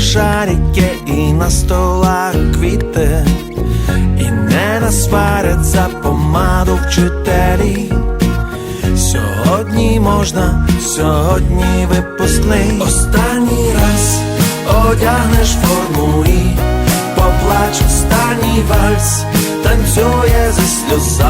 шарики і на столах квіти, і не насварять за помаду вчителі. Сьогодні можна, сьогодні випускний. Останній раз одягнеш форму і поплач останній вальс, танцює зі сльозами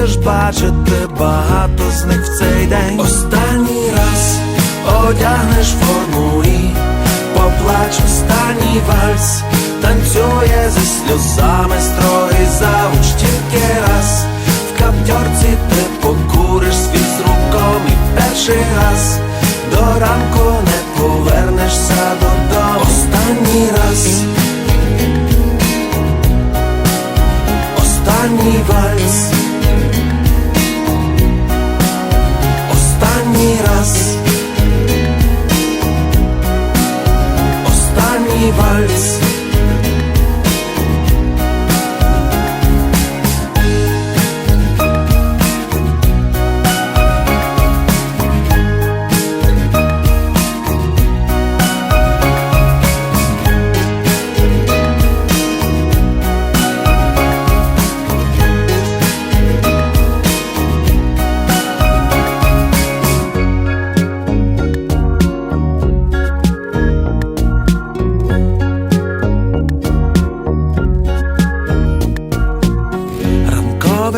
будеш бачити багато з них в цей день. Останній раз одягнеш форму і поплач останній вальс, танцює зі сльозами строгий завуч тільки раз. В каптьорці ти покуриш світ з руком і перший раз до ранку не повернешся додому. Останній раз. Останній вальс.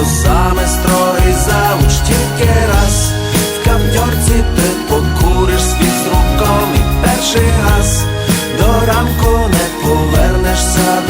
сльозами строгий завуч тільки раз, в камьорці ти покуриш світ з руком і перший раз до ранку не повернешся.